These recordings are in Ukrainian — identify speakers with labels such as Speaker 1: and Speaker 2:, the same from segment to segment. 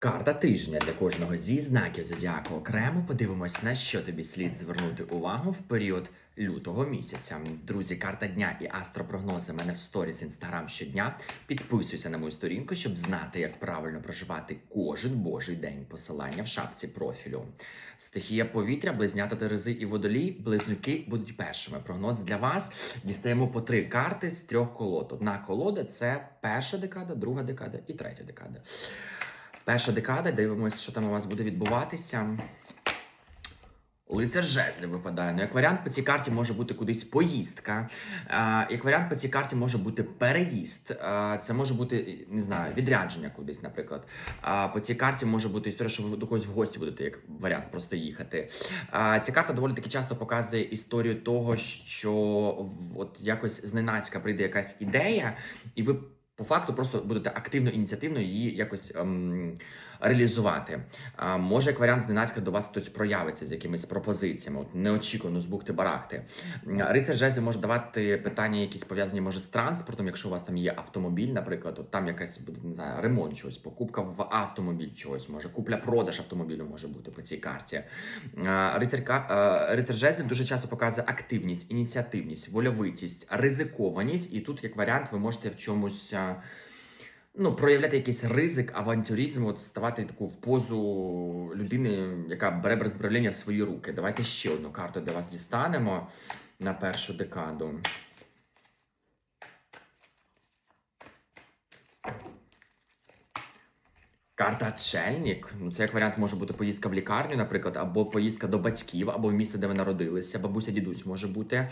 Speaker 1: Карта тижня для кожного зі знаків зодіаку окремо. Подивимось, на що тобі слід звернути увагу в період лютого місяця. Друзі, карта дня і астропрогнози в мене в сторіс інстаграм щодня. Підписуйся на мою сторінку, щоб знати, як правильно проживати кожен божий день. Посилання в шапці профілю. Стихія повітря, близнята Терези і водолій. Близнюки будуть першими. Прогноз для вас. Дістаємо по три карти з трьох колод. Одна колода це перша декада, друга декада і третя декада. Перша декада, дивимося, що там у вас буде відбуватися. Лицар жезлів випадає. Ну, як варіант по цій карті може бути кудись поїздка. А, як варіант по цій карті може бути переїзд. А, це може бути, не знаю, відрядження кудись, наприклад. А, по цій карті може бути історія, що ви до когось в гості будете, як варіант, просто їхати. А, ця карта доволі таки часто показує історію того, що от якось зненацька прийде якась ідея, і ви по факту просто будете активно ініціативно її якось ем, реалізувати. Може, як варіант, зненацька до вас хтось проявиться з якимись пропозиціями, от неочікувано з бухти барахти. Рицар жезлів може давати питання, якісь пов'язані може з транспортом, якщо у вас там є автомобіль, наприклад, от там якась буде не знаю, ремонт чогось, покупка в автомобіль чогось, може купля-продаж автомобілю може бути по цій карті. Рицарка, рицар жезлів дуже часто показує активність, ініціативність, вольовитість, ризикованість, і тут, як варіант, ви можете в чомусь. Ну, проявляти якийсь ризик, авантюризм, от ставати таку в позу людини, яка бере безправління в свої руки. Давайте ще одну карту для вас дістанемо на першу декаду. Карта Отшельник. Ну, це як варіант може бути поїздка в лікарню, наприклад, або поїздка до батьків, або в місце, де ви народилися, бабуся, дідусь може бути.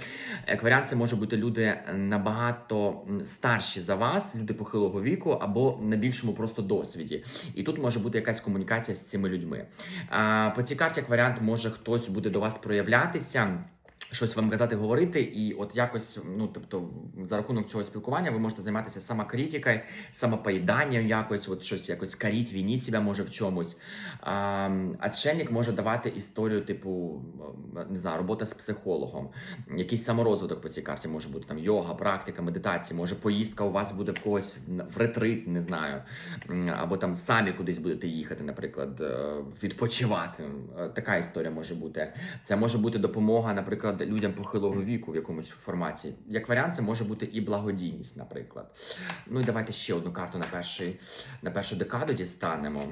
Speaker 1: Як варіант, це може бути люди набагато старші за вас, люди похилого віку, або на більшому просто досвіді. І тут може бути якась комунікація з цими людьми. По цій карті, як варіант, може хтось буде до вас проявлятися. Щось вам казати, говорити, і от якось, ну тобто, за рахунок цього спілкування ви можете займатися самокритикою, самопоїданням якось, от щось якось каріть, вініть себе може в чомусь. А, Отшельник може давати історію, типу, не знаю, робота з психологом, якийсь саморозвиток по цій карті може бути там йога, практика, медитація, може поїздка у вас буде в когось в ретрит, не знаю, або там самі кудись будете їхати, наприклад, е, відпочивати. Е, Така історія може бути. Це може бути допомога, наприклад, людям похилого віку в якомусь форматі. Як варіант, це може бути і благодійність, наприклад. Ну і давайте ще одну карту на, перший, на першу декаду дістанемо.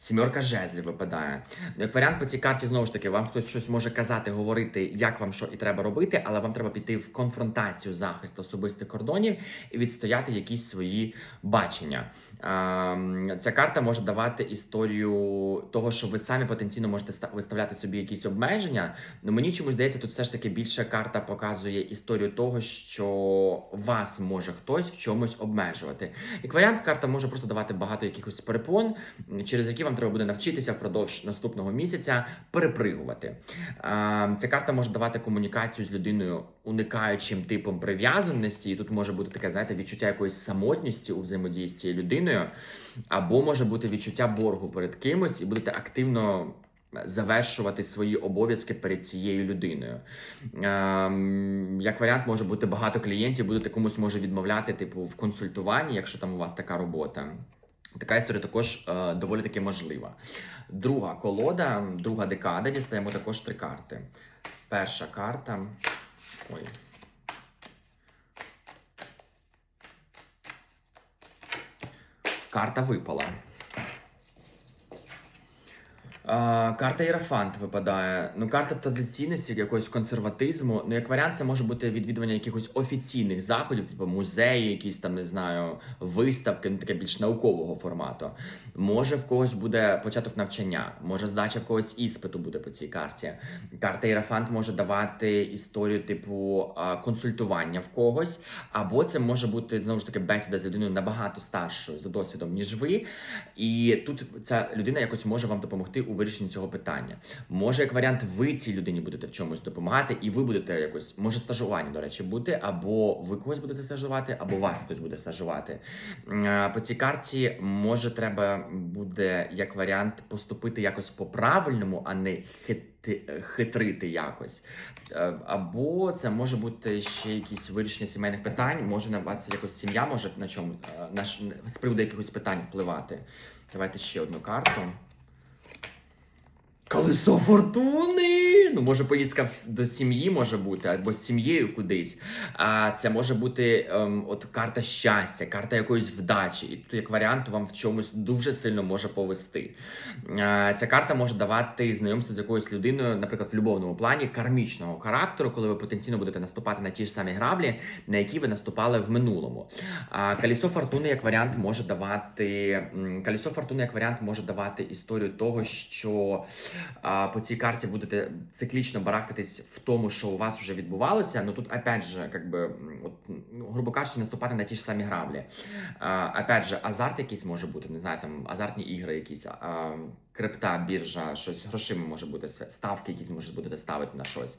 Speaker 1: Сімерка жезлів випадає. Ну, як варіант по цій карті, знову ж таки, вам хтось щось може казати, говорити, як вам що і треба робити, але вам треба піти в конфронтацію, захист особистих кордонів і відстояти якісь свої бачення. Ем, Ця карта може давати історію того, що ви самі потенційно можете виставляти собі якісь обмеження. Ну мені чомусь здається, тут все ж таки більше карта показує історію того, що вас може хтось в чомусь обмежувати. Як варіант, карта може просто давати багато якихось перепон, через які вам треба буде навчитися впродовж наступного місяця перепригувати. Ця карта може давати комунікацію з людиною уникаючим типом прив'язаності, і тут може бути таке, знаєте, відчуття якоїсь самотності у взаємодії з цією людиною, або може бути відчуття боргу перед кимось, і будете активно. Завершувати свої обов'язки перед цією людиною. Ем, як варіант, може бути багато клієнтів, будете комусь може відмовляти, типу, в консультуванні, якщо там у вас така робота. Така історія також е, доволі таки можлива. Друга колода, друга декада, дістаємо також три карти. Перша карта. Ой. Карта випала. Карта Єрофант випадає. Ну, карта традиційності, якогось консерватизму. Ну, як варіант, це може бути відвідування якихось офіційних заходів, типу музеї, якісь там, не знаю, виставки, ну таке більш наукового формату. Може, в когось буде початок навчання, може здача в когось іспиту буде по цій карті. Карта Єрофант може давати історію, типу консультування в когось, або це може бути знову ж таки бесіда з людиною набагато старшою за досвідом, ніж ви. І тут ця людина якось може вам допомогти у вирішенні цього питання. Може, як варіант, ви цій людині будете в чомусь допомагати, і ви будете якось, може, стажування, до речі, бути, або ви когось будете стажувати, або вас хтось буде стажувати. По цій карті може треба буде як варіант поступити якось по-правильному, а не хити, хитрити якось. Е, Або це може бути ще якісь вирішення сімейних питань. Може на вас якось сім'я може на чому е, на з приводу якихось питань впливати. Давайте ще одну карту. Колесо фортуни! Ну, може, поїздка до сім'ї може бути, або з сім'єю кудись. А це може бути ем, от карта щастя, карта якоїсь вдачі. І тут, як варіант, вам в чомусь дуже сильно може повести. А, ця карта може давати знайомство з якоюсь людиною, наприклад, в любовному плані кармічного характеру, коли ви потенційно будете наступати на ті ж самі граблі, на які ви наступали в минулому. А, Колесо фортуни як варіант може давати. Колесо фортуни як варіант може давати історію того, що по цій карті будете циклічно барахтатись в тому, що у вас вже відбувалося. Ну тут, опять же, как би, от, ну, грубо кажучи, наступати на ті ж самі граблі. А, опять же, азарт якийсь може бути, не знаю, там азартні ігри, якісь. А, Крипта, біржа, щось грошима може бути, ставки якісь може будете ставити на щось.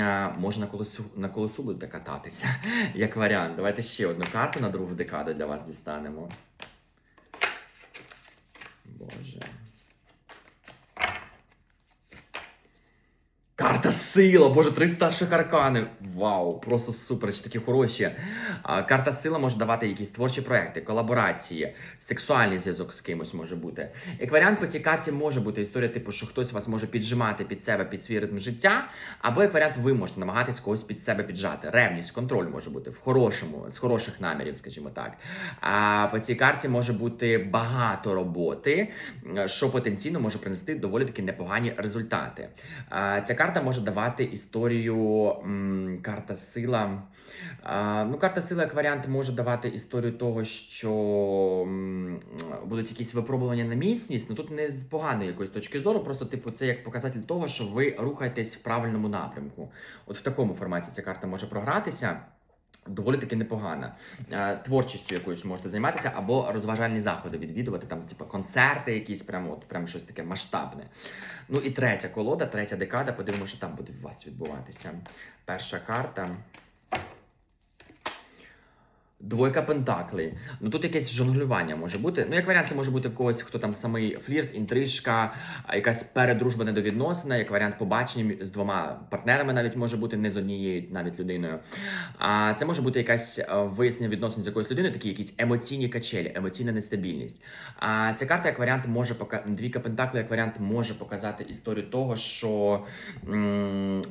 Speaker 1: А, може на колесу на колесу будете кататися, як варіант. Давайте ще одну карту на другу декаду для вас дістанемо. Боже. Карта сила, боже, три старших аркани. Вау, просто супер, чи такі хороші. Карта сила може давати якісь творчі проекти, колаборації, сексуальний зв'язок з кимось може бути. Як варіант по цій карті може бути історія, типу, що хтось вас може піджимати під себе під свій ритм життя, або як варіант, ви можете намагатись когось під себе піджати. Ревність, контроль може бути в хорошому, з хороших намірів, скажімо так. А по цій карті може бути багато роботи, що потенційно може принести доволі таки непогані результати. Ця карта може давати історію м, карта сила. А, ну, карта сила як варіант може давати історію того, що м, будуть якісь випробування на міцність. Ну тут не з поганої якоїсь точки зору, просто типу це як показатель того, що ви рухаєтесь в правильному напрямку. От в такому форматі ця карта може програтися. Доволі таки непогана. Е, Творчістю якоюсь можете займатися, або розважальні заходи відвідувати, там, типу, концерти, якісь прямо от прямо щось таке масштабне. Ну і третя колода, третя декада. Подивимося, що там буде у вас відбуватися. Перша карта. Двойка пентаклей. Ну тут якесь жонглювання може бути. Ну, як варіант, це може бути в когось, хто там самий флірт, інтрижка, якась передружба недовідносина, як варіант побачення з двома партнерами, навіть може бути не з однією навіть людиною. А це може бути якась е, вияснення відносин з якоюсь людиною, такі якісь емоційні качелі, емоційна нестабільність. А ця карта, як варіант, може пока двійка пентаклей, як варіант, може показати історію того, що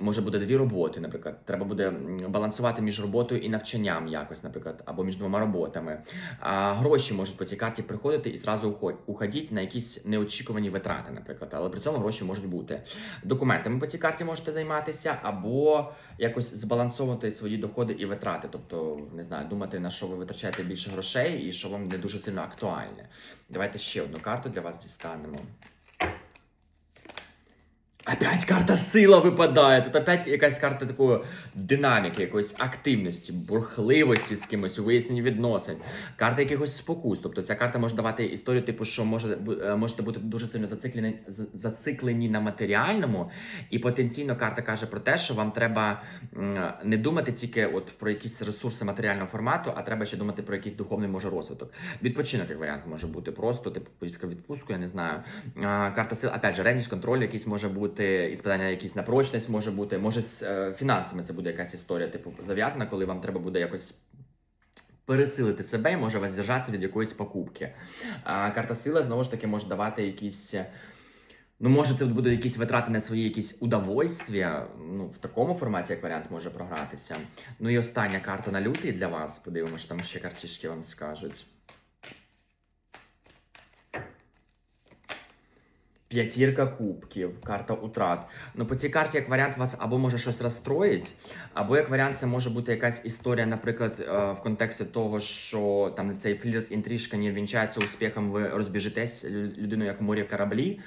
Speaker 1: може буде дві роботи, наприклад. Треба буде балансувати між роботою і навчанням якось, наприклад, або між двома роботами. А гроші можуть по цій карті приходити і зразу уход- уходіть на якісь неочікувані витрати, наприклад, але при цьому гроші можуть бути. Документами по цій карті можете займатися, або якось збалансовувати свої доходи і витрати. Тобто, не знаю, думати на що ви витрачаєте більше грошей і що вам не дуже сильно актуальне. Давайте ще одну карту для вас дістанемо. Опять карта сила випадає. Тут опять якась карта такої динаміки, якоїсь активності, бурхливості з кимось у виясненні відносин, карта якихось спокус. Тобто ця карта може давати історію, типу, що може е, можете бути дуже сильно зациклені, зациклені на матеріальному, і потенційно карта каже про те, що вам треба не думати тільки от про якісь ресурси матеріального формату, а треба ще думати про якийсь духовний може розвиток. Відпочинок як варіант може бути просто, типу поїздка відпустку, я не знаю. Карта сил, опять же, ревність, контроль якийсь може бути, іспитання якісь на прочність може бути. Може з е, фінансами це буде якась історія, типу, зав'язана, коли вам треба буде якось. Пересилити себе і може вас здержатися від якоїсь покупки. А, карта сила знову ж таки може давати якісь. Ну, може, це будуть якісь витрати на свої якісь удовольствия. Ну, в такому форматі, як варіант, може програтися. Ну і остання карта на лютий для вас. Подивимося, там ще картішки вам скажуть. П'ятірка кубків, карта утрат. Ну, по цій карті, як варіант, вас або може щось розстроїть, або як варіант, це може бути якась історія, наприклад, е, в контексті того, що там цей флірт інтрижка не вінчається успіхом, ви розбіжитесь людину як в морі кораблі.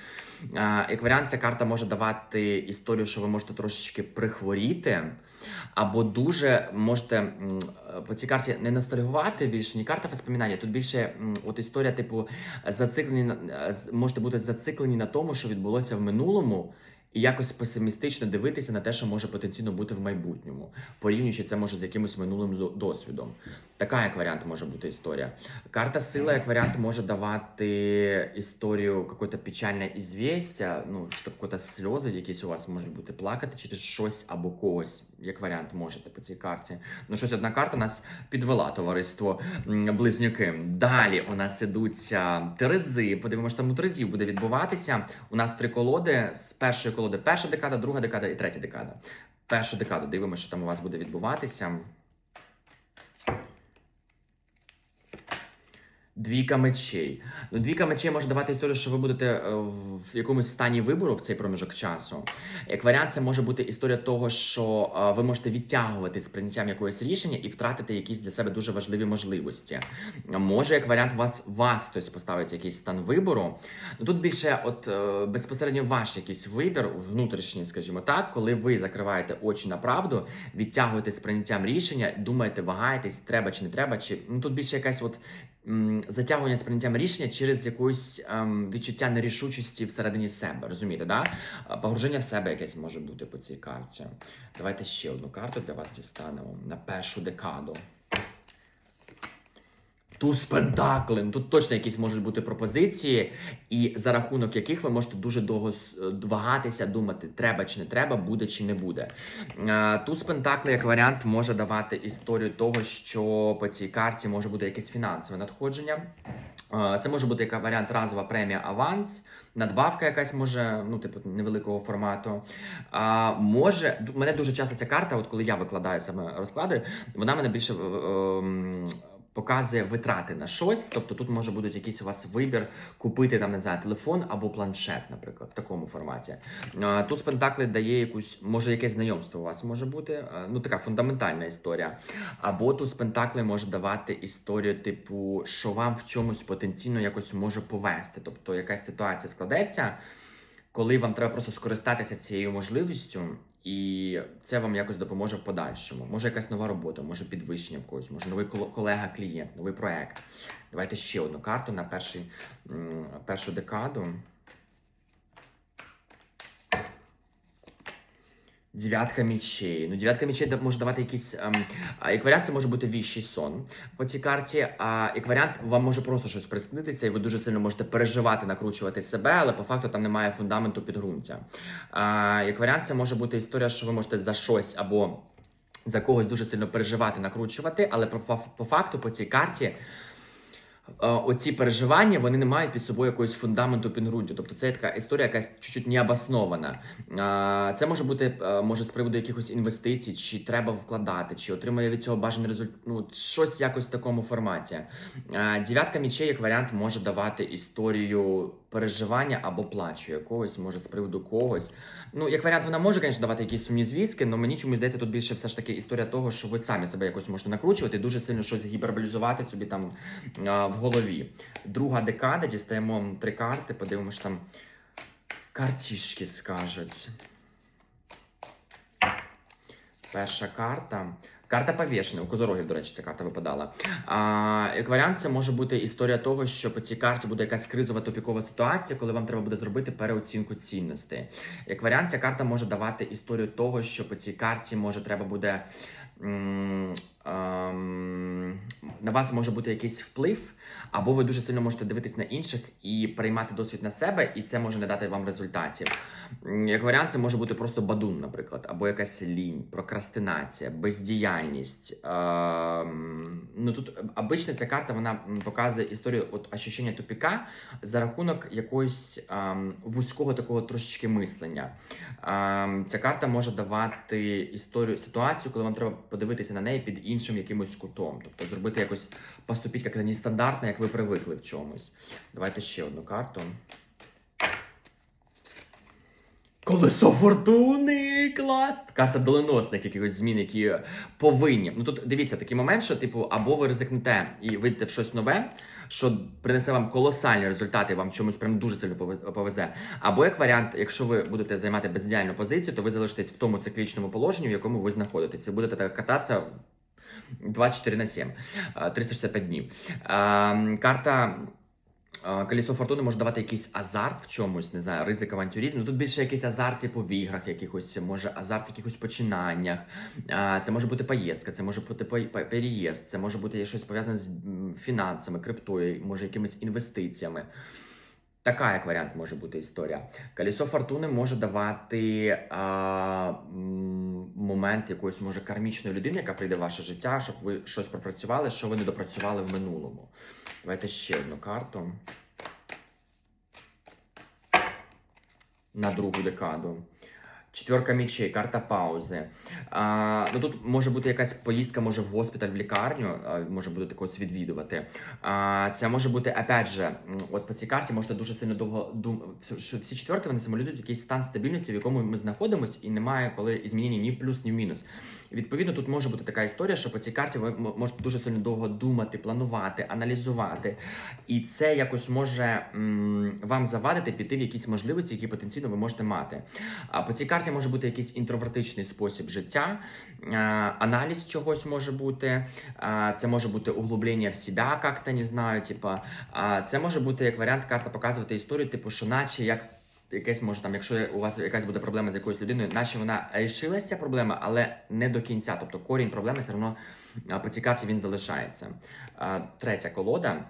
Speaker 1: Як варіант, ця карта може давати історію, що ви можете трошечки прихворіти. або дуже можете е, по цій карті не ностальгувати більше, ні карта воспоминання. Тут більше от історія, типу, зациклені можете бути зациклені на тому, що відбулося в минулому. І якось песимістично дивитися на те, що може потенційно бути в майбутньому, порівнюючи це може з якимось минулим до- досвідом. Така як варіант може бути історія. Карта сила як варіант може давати історію какое-то печальне ізвістя, ну що какое-то сльози, якісь у вас можуть бути плакати через щось або когось. Як варіант можете по цій карті. Ну щось одна карта нас підвела товариство близнюки. Далі у нас ідуться терези. Подивимося, там у терезів буде відбуватися. У нас три колоди з першої колоди перша декада, друга декада і третя декада. Першу декаду дивимося, що там у вас буде відбуватися. Двійка мечей. Ну, двійка мечей може давати історію, що ви будете е, в якомусь стані вибору в цей проміжок часу. Як варіант, це може бути історія того, що е, ви можете відтягувати з прийняттям якогось рішення і втратити якісь для себе дуже важливі можливості. Може, як варіант, вас вас хтось поставить якийсь стан вибору. Ну тут більше, от е, безпосередньо ваш якийсь вибір, внутрішній, скажімо так, коли ви закриваєте очі на правду, відтягуєте з прийняттям рішення, думаєте, вагаєтесь, треба чи не треба, чи ну тут більше якась от затягування з прийняттям рішення через якусь ем, відчуття нерішучості всередині себе. Розумієте, да? Погруження в себе якесь може бути по цій карті. Давайте ще одну карту для вас дістанемо на першу декаду. Туз Пентаклин. Тут точно якісь можуть бути пропозиції, і за рахунок яких ви можете дуже довго е, вагатися, думати, треба чи не треба, буде чи не буде. Е, Туз Пентакли як варіант може давати історію того, що по цій карті може бути якесь фінансове надходження. Е, Це може бути як варіант разова премія аванс. Надбавка якась може, ну, типу, невеликого формату. А, може, мене дуже часто ця карта, от коли я викладаю саме розклади, вона мене більше е, ем, показує витрати на щось. Тобто тут може бути якийсь у вас вибір купити там, не знаю, телефон або планшет, наприклад, в такому форматі. А, Туз Пентакли дає якусь, може, якесь знайомство у вас може бути. Ну, така фундаментальна історія. Або туз Пентакли може давати історію, типу, що вам в чомусь потенційно якось може повести. Тобто якась ситуація складеться, коли вам треба просто скористатися цією можливістю, і це вам якось допоможе в подальшому. Може якась нова робота, може підвищення в когось, може новий колега-клієнт, новий проект. Давайте ще одну карту на перший, першу декаду. Дев'ятка мічей. Ну, дев'ятка мічей може давати якісь. Ем, як варіант, це може бути віщий сон по цій карті. А як варіант, вам може просто щось приснитися, і ви дуже сильно можете переживати, накручувати себе, але по факту там немає фундаменту підґрунтя. А, як це може бути історія, що ви можете за щось або за когось дуже сильно переживати, накручувати, але по, по факту по цій карті. Е, Оці переживання вони не мають під собою якогось фундаменту підґрунтя. Тобто це така історія, якась чуть-чуть необоснована. Це може бути е, може з приводу якихось інвестицій, чи треба вкладати, чи отримує від цього бажаний результат. Ну щось якось в такому форматі. Дев'ятка мічей, як варіант, може давати історію переживання або плачу якогось, може з приводу когось. Ну, як варіант, вона може, звісно, давати якісь сумні звістки, але мені чомусь здається, тут більше все ж таки історія того, що ви самі себе якось можете накручувати, дуже сильно щось гіперболізувати собі там а, в голові. Друга декада, дістаємо три карти, подивимося, там картішки скажуть. Перша карта. Карта повішена. У Козорогів, до речі, ця карта випадала. А, як варіант, це може бути історія того, що по цій карті буде якась кризова топікова ситуація, коли вам треба буде зробити переоцінку цінностей. Як варіант, ця карта може давати історію того, що по цій карті може треба буде. м, ем, на вас може бути якийсь вплив, або ви дуже сильно можете дивитись на інших і приймати досвід на себе, і це може не дати вам результатів. Як варіант, це може бути просто бадун, наприклад, або якась лінь, прокрастинація, бездіяльність. Ем, ну тут обично ця карта вона показує історію от ощущення тупіка за рахунок якогось ем, вузького такого трошечки мислення. Ем, ця карта може давати історію ситуацію, коли вам треба подивитися на неї під іншим якимось кутом, тобто зробити якось поступити як нестандартно, як ви привикли в чомусь. Давайте ще одну карту. Колесо фортуни! Клас! Карта доленосних якихось змін, які повинні. Ну тут дивіться такий момент, що типу, або ви ризикнете і вийдете в щось нове, що принесе вам колосальні результати, вам чомусь прям дуже сильно повезе. Або як варіант, якщо ви будете займати бездіяльну позицію, то ви залишитесь в тому циклічному положенні, в якому ви знаходитесь. Ви будете так кататися 24 на 7, а, 365 днів. Карта. А, Колесо фортуни може давати якийсь азарт в чомусь, не знаю, ризик авантюризм. Ну, Тут більше якийсь азарт, типу в іграх, якихось, може азарт в якихось починаннях. Це може бути поїздка, це може бути пе- пе- переїзд, це може бути щось пов'язане з фінансами, криптою, може якимись інвестиціями. Така, як варіант, може бути історія. Колесо фортуни може давати а, момент якоїсь може кармічної людини, яка прийде в ваше життя, щоб ви щось пропрацювали, що ви не допрацювали в минулому. Давайте ще одну карту. На другу декаду. Четверка мечей, карта паузи. А, ну тут може бути якась поїздка, може в госпіталь, в лікарню, може бути ось відвідувати. А, це може бути, опять же, от по цій карті можна дуже сильно довго думати, всі четверки вони символізують якийсь стан стабільності, в якому ми знаходимося, і немає коли змінення ні в плюс, ні в мінус. Відповідно тут може бути така історія, що по цій карті ви можете дуже сильно довго думати, планувати, аналізувати. І це якось може вам завадити піти в якісь можливості, які потенційно ви можете мати. А по цій карті може бути якийсь інтровертичний спосіб життя, аналіз чогось може бути, це може бути углублення в себе, як-то не знаю. Типа, а, це може бути як варіант карта показувати історію, типу, що наче як. Якесь може там, якщо у вас якась буде проблема з якоюсь людиною, наче вона рішилася проблема, але не до кінця. Тобто корінь проблеми все одно по цій він залишається. Третя колода,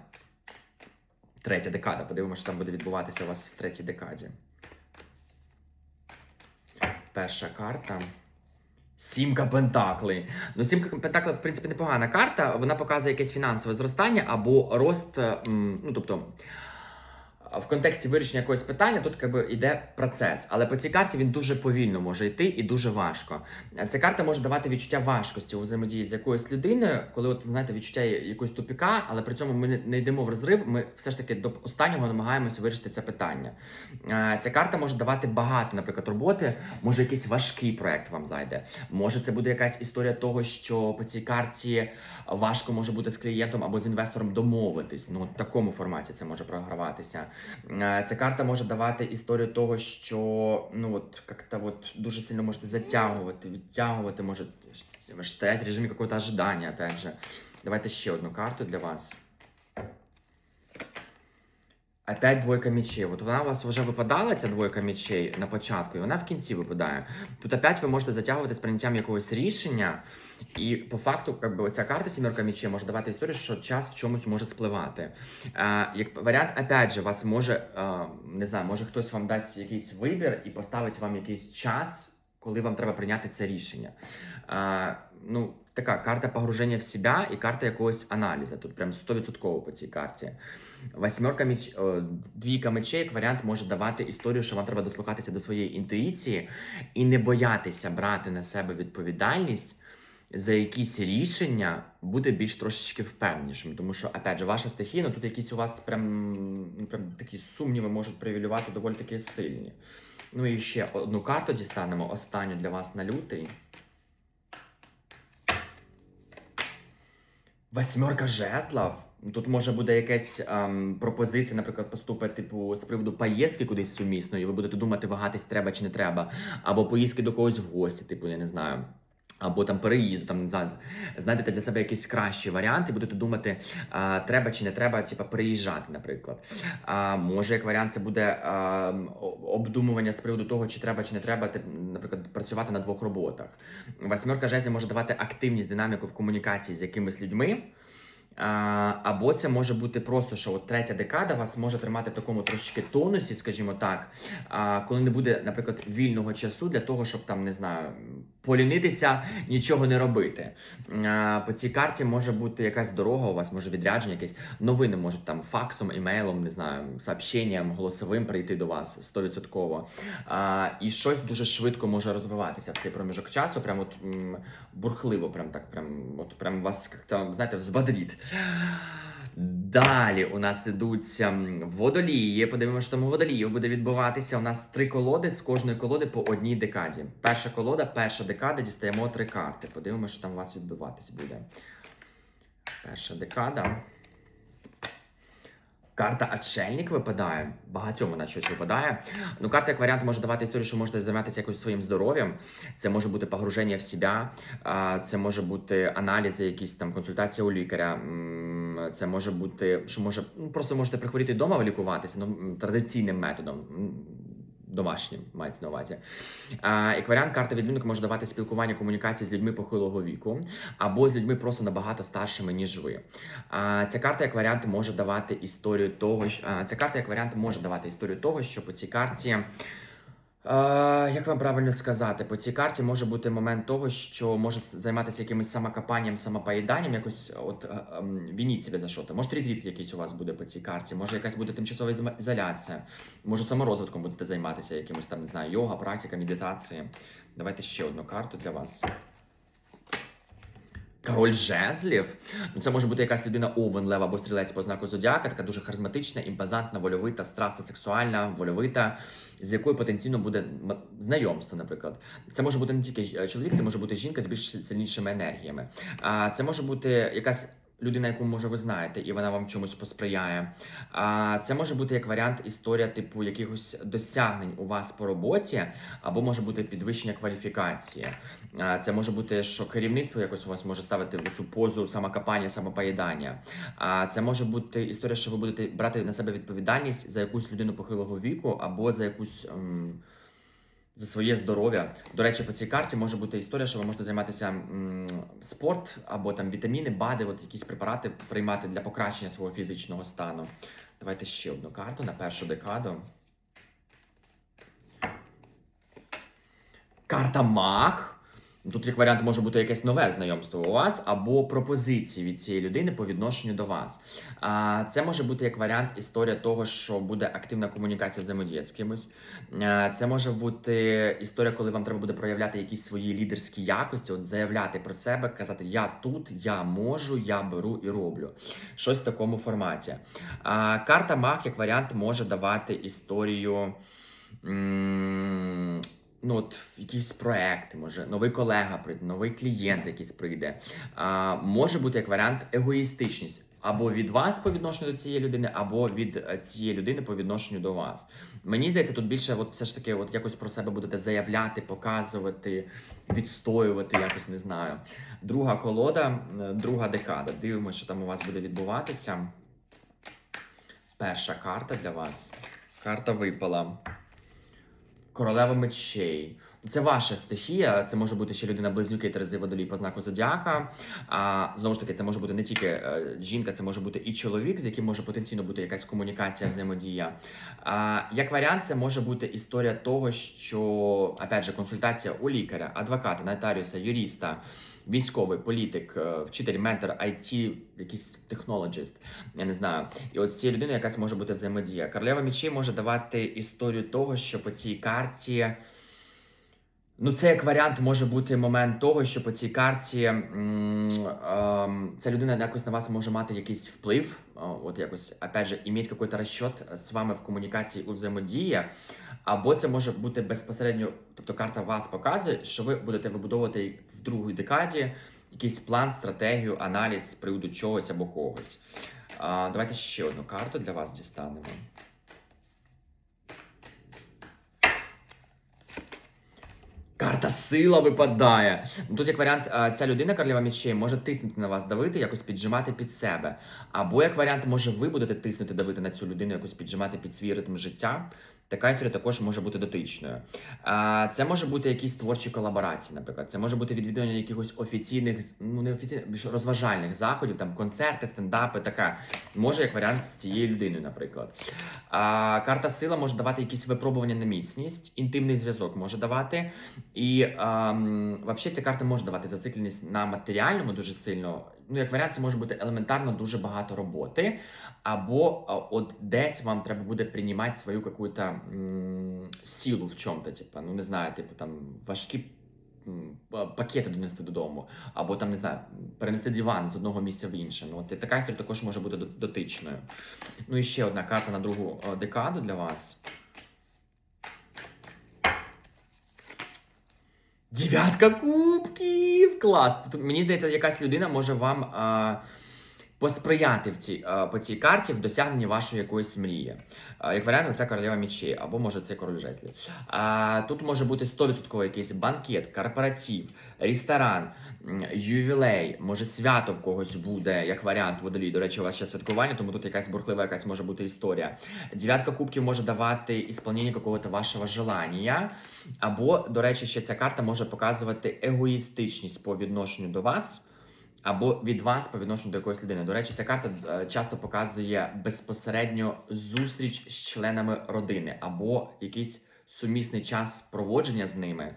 Speaker 1: третя декада. Подивимося, що там буде відбуватися у вас в третій декаді. Перша карта. Сімка Пентаклей. Ну, сімка Пентаклей, в принципі, непогана карта. Вона показує якесь фінансове зростання або рост. Ну, тобто, в контексті вирішення якогось питання тут якби йде процес. Але по цій карті він дуже повільно може йти і дуже важко. Ця карта може давати відчуття важкості у взаємодії з якоюсь людиною, коли от знаєте відчуття якогось тупіка, але при цьому ми не- йдемо в розрив. Ми все ж таки до останнього намагаємося вирішити це питання. Ця карта може давати багато, наприклад, роботи. Може, якийсь важкий проект вам зайде. Може, це буде якась історія того, що по цій карті важко може бути з клієнтом або з інвестором домовитись. Ну, в такому форматі це може програватися. Е, Ця карта може давати історію того, що ну от як-то от дуже сильно можете затягувати, відтягувати, може стоять в режимі какого-то ожидання, опять же. Давайте ще одну карту для вас. Опять двойка мечей. От вона у вас вже випадала, ця двойка мечей на початку, і вона в кінці випадає. Тут опять ви можете затягувати з прийняттям якогось рішення, і по факту, как би, ця карта сімерка мечей може давати історію, що час в чомусь може спливати. Е, як варіант, опять же, вас може, е, не знаю, може хтось вам дасть якийсь вибір і поставить вам якийсь час, коли вам треба прийняти це рішення. Е, ну, така карта погруження в себе і карта якогось аналізу. Тут прям 100% по цій карті. Восьмерка меч, о, двійка мечей, як варіант, може давати історію, що вам треба дослухатися до своєї інтуїції і не боятися брати на себе відповідальність за якісь рішення, бути більш трошечки впевнішим. Тому що, опять же, ваша стихія, ну тут якісь у вас прям, ну, прям такі сумніви можуть привілювати доволі таки сильні. Ну і ще одну карту дістанемо, останню для вас на лютий. Восьмерка жезлов. Тут може буде якась ем, пропозиція, наприклад, поступити типу з приводу поїздки кудись сумісно, і ви будете думати, вагатись треба чи не треба, або поїздки до когось в гості, типу, я не знаю. Або там переїзду, там знайдете для себе якийсь кращий варіант, і будете думати, а, треба чи не треба, типа переїжджати, наприклад. А, може, як варіант, це буде а, обдумування з приводу того, чи треба чи не треба, наприклад, працювати на двох роботах. Восьмерка жезлів може давати активність, динаміку в комунікації з якимись людьми. Або це може бути просто, що от третя декада вас може тримати в такому трошечки тонусі, скажімо так, коли не буде, наприклад, вільного часу для того, щоб там не знаю, полінитися, нічого не робити. По цій карті може бути якась дорога, у вас може відрядження, якесь новини можуть там факсом, емейлом, не знаю, сообщенням, голосовим прийти до вас 100%. А, і щось дуже швидко може розвиватися в цей проміжок часу. Прям от бурхливо, прям так, прям от прям вас як-то, знаєте, взбодрить. Далі у нас ідуть ем, водолії. Подивимося, що там у водолії буде відбуватися. У нас три колоди з кожної колоди по одній декаді. Перша колода, перша декада, дістаємо три карти. Подивимося, що там у вас відбуватись буде. Перша декада. Карта Отшельник випадає. Багатьом вона щось випадає. Ну, карта як варіант може давати історію, що можете займатися якось своїм здоров'ям. Це може бути погруження в себе, це може бути аналізи, якісь там консультація у лікаря. М, Це може бути, що може ну, просто можете прихворіти вдома лікуватися ну, традиційним методом. Домашнім мається на увазі. Як варіант, карта відмінник може давати спілкування, комунікації з людьми похилого віку або з людьми просто набагато старшими, ніж ви. А, ця карта як варіант може давати історію того, що а, ця карта як варіант може давати історію того, що по цій карті. Як вам правильно сказати, по цій карті може бути момент того, що може займатися якимось самокопанням, самопоїданням, якось от е, ем, вініть себе за що то. Може тріт якийсь у вас буде по цій карті, може якась буде тимчасова ізоляція, може саморозвитком будете займатися якимось там, не знаю, йога, практика, медитації. Давайте ще одну карту для вас. Король жезлів. Ну, це може бути якась людина овен, лев або стрілець по знаку зодіака, така дуже харизматична, імпозантна, вольовита, страсна, сексуальна, вольовита, з якою потенційно буде знайомство, наприклад. Це може бути не тільки чоловік, це може бути жінка з більш сильнішими енергіями. А це може бути якась. Людина, яку може ви знаєте, і вона вам чомусь посприяє. А це може бути як варіант історія, типу якихось досягнень у вас по роботі, або може бути підвищення кваліфікації. А, Це може бути, що керівництво якось у вас може ставити в цю позу самокопання, самопоїдання. А це може бути історія, що ви будете брати на себе відповідальність за якусь людину похилого віку, або за якусь. ем, За своє здоров'я. До речі, по цій карті може бути історія, що ви можете займатися м, спорт або там вітаміни, БАДи, от якісь препарати приймати для покращення свого фізичного стану. Давайте ще одну карту на першу декаду. Карта Мах. Тут як варіант може бути якесь нове знайомство у вас, або пропозиції від цієї людини по відношенню до вас. А це може бути як варіант історія того, що буде активна комунікація взаємодія з кимось. Це може бути історія, коли вам треба буде проявляти якісь свої лідерські якості, от заявляти про себе, казати Я тут, я можу, я беру і роблю. Щось в такому форматі. А, Карта Мах як варіант може давати історію. Ну, от якісь проекти, може, новий колега прийде, новий клієнт якийсь прийде. А, може бути як варіант егоїстичність або від вас по відношенню до цієї людини, або від е, цієї людини по відношенню до вас. Мені здається, тут більше, от все ж таки, от якось про себе будете заявляти, показувати, відстоювати, якось не знаю. Друга колода, е, друга декада. Дивимося, що там у вас буде відбуватися. Перша карта для вас. Карта випала. Королева мечей. Це ваша стихія. Це може бути ще людина близнюки Терези водолій по знаку зодіака. А знову ж таки, це може бути не тільки е, жінка, це може бути і чоловік, з яким може потенційно бути якась комунікація, взаємодія. А, як варіант, це може бути історія того, що опять же консультація у лікаря, адвоката, нотаріуса, юриста. Військовий політик, е, вчитель, ментор, IT, якийсь технологіст, я не знаю. І от з людиною якась може бути взаємодія. Королева мечі може давати історію того, що по цій карті. Ну, це як варіант може бути момент того, що по цій карті м, ем, ця людина якось на вас може мати якийсь вплив, от якось, опять же, іметь якийсь розчет з вами в комунікації у взаємодії, або це може бути безпосередньо, тобто карта вас показує, що ви будете вибудовувати в другій декаді якийсь план, стратегію, аналіз з приводу чогось або когось. А, давайте ще одну карту для вас дістанемо. Карта сила випадає. Ну, Тут як варіант, ця людина, королева мечей, може тиснути на вас, давити, якось піджимати під себе. Або як варіант, може ви будете тиснути, давити на цю людину, якось піджимати під свій ритм життя. Така історія також може бути дотичною. Це може бути якісь творчі колаборації, наприклад. Це може бути відвідування якихось офіційних, ну не офіційних, більш розважальних заходів, там концерти, стендапи, така. Може, як варіант з цією людиною, наприклад. А, Карта сила може давати якісь випробування на міцність, інтимний зв'язок може давати. І ем, взагалі ця карта може давати зацикленість на матеріальному дуже сильно. Ну, як варіант, це може бути елементарно дуже багато роботи, або от десь вам треба буде приймати свою какую-то силу в чому-то, типу, ну не знаю, типу там важкі пакети донести додому, або там не знаю, перенести диван з одного місця в інше. Ну, от така історія також може бути дотичною. Ну і ще одна карта на другу декаду для вас. Дев'ятка кубків! Клас! Тут, мені здається, якась людина може вам е, посприяти в цій, е, по цій карті в досягненні вашої якоїсь мрії. Е, як варіант, це королева мічі, або може це король жезлів. А, тут може бути 100% якийсь банкет, корпоратив, ресторан, ювілей, може свято в когось буде, як варіант водолій. До речі, у вас ще святкування, тому тут якась бурхлива якась може бути історія. Дев'ятка кубків може давати ісполнення какого-то вашого желання. Або, до речі, ще ця карта може показувати егоїстичність по відношенню до вас. Або від вас по відношенню до якоїсь людини. До речі, ця карта е, часто показує безпосередньо зустріч з членами родини, або якийсь сумісний час проводження з ними.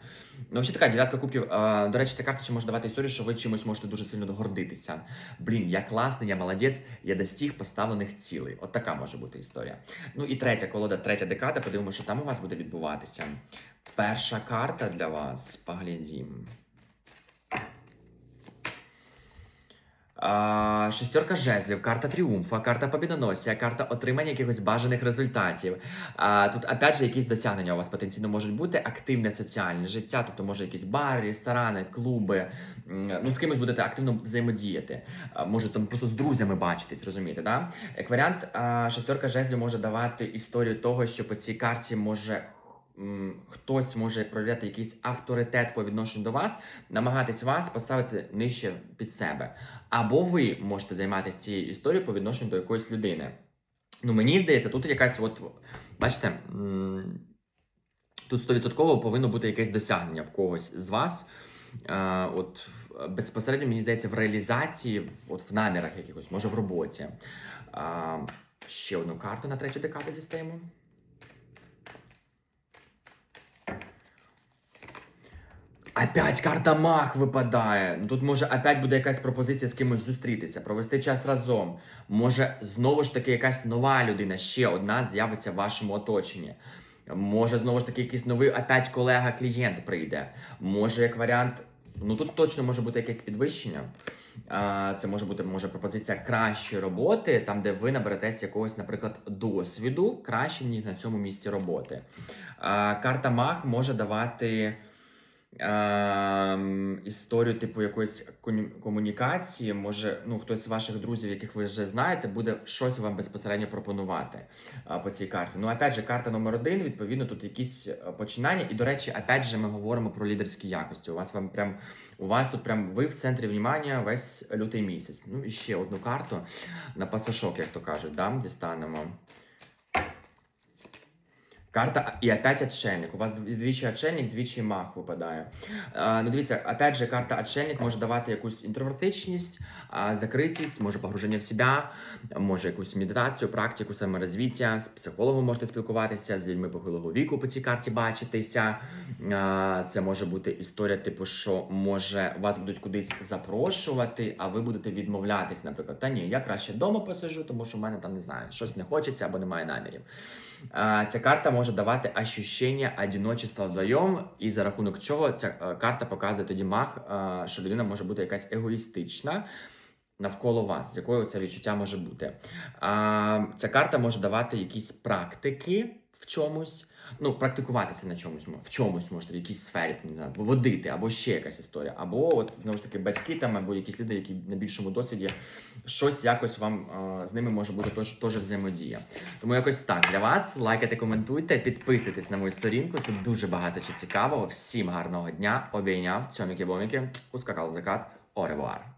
Speaker 1: Ну, взагалі така дев'ятка кубків. е, До речі, ця карта ще може давати історію, що ви чимось можете дуже сильно гордитися. Блін, я класний, я молодець, я достиг поставлених цілей. От така може бути історія. Ну і третя колода, третя декада. Подивимося, що там у вас буде відбуватися. Перша карта для вас. Поглядім. Шестерка жезлів, карта тріумфа, карта побідоносця, карта отримання якихось бажаних результатів. Тут, опять же, якісь досягнення у вас потенційно можуть бути, активне соціальне життя, тобто, може, якісь бари, ресторани, клуби. Ну, з кимось будете активно взаємодіяти. Може, там просто з друзями бачитись, розумієте, да? Як варіант, шестерка жезлів може давати історію того, що по цій карті може. Хтось може проявляти якийсь авторитет по відношенню до вас, намагатись вас поставити нижче під себе. Або ви можете займатися цією історією по відношенню до якоїсь людини. Ну, мені здається, тут якась, от, бачите, тут 100% повинно бути якесь досягнення в когось з вас. От безпосередньо, мені здається, в реалізації, от в намірах якихось, може в роботі. Ще одну карту на третю декаду дістаємо. Опять карта мах випадає. Ну тут може опять буде якась пропозиція з кимось зустрітися, провести час разом. Може знову ж таки якась нова людина, ще одна з'явиться в вашому оточенні. Може знову ж таки якийсь новий опять колега, клієнт прийде. Може, як варіант, ну тут точно може бути якесь підвищення. Це може бути може пропозиція кращої роботи, там де ви наберетесь якогось, наприклад, досвіду краще ніж на цьому місці роботи. Карта Мах може давати ем, історію, типу якоїсь комунікації. Може, ну хтось з ваших друзів, яких ви вже знаєте, буде щось вам безпосередньо пропонувати а, по цій карті. Ну, опять же, карта номер один, відповідно, тут якісь е, починання. І, до речі, опять же, ми говоримо про лідерські якості. У вас вам прям у вас тут прям ви в центрі внимання весь лютий місяць. Ну і ще одну карту на пасашок, як то кажуть, да? дістанемо. Карта і опять отшельник. У вас двічі отшельник, двічі мах випадає. А, ну дивіться, опять же, карта отшельник може давати якусь інтровертичність, закритість, може погруження в себе, може якусь медитацію, практику саморозвіття. З психологом можете спілкуватися, з людьми похилого віку по цій карті бачитися. А, це може бути історія, типу, що може вас будуть кудись запрошувати, а ви будете відмовлятись, наприклад, та ні, я краще вдома посижу, тому що в мене там не знаю, щось не хочеться або немає намірів. Ця карта може давати ощущення одиночества вдвоєм, і за рахунок чого ця е, карта показує тоді мах, е, що людина може бути якась егоїстична навколо вас, з якою це відчуття може бути. А, Ця карта може давати якісь практики в чомусь. Ну, практикуватися на чомусь в чомусь можете, в якійсь сфері, водити, або ще якась історія. Або от знову ж таки батьки там, або якісь люди, які на більшому досвіді, щось якось вам е, з ними може бути теж, взаємодія. Тому якось так для вас. Лайкайте, коментуйте, підписуйтесь на мою сторінку. Тут дуже багато чого цікавого. Всім гарного дня. Обійняв. Цьоміки-боміки. Ускакав закат. Оревуар.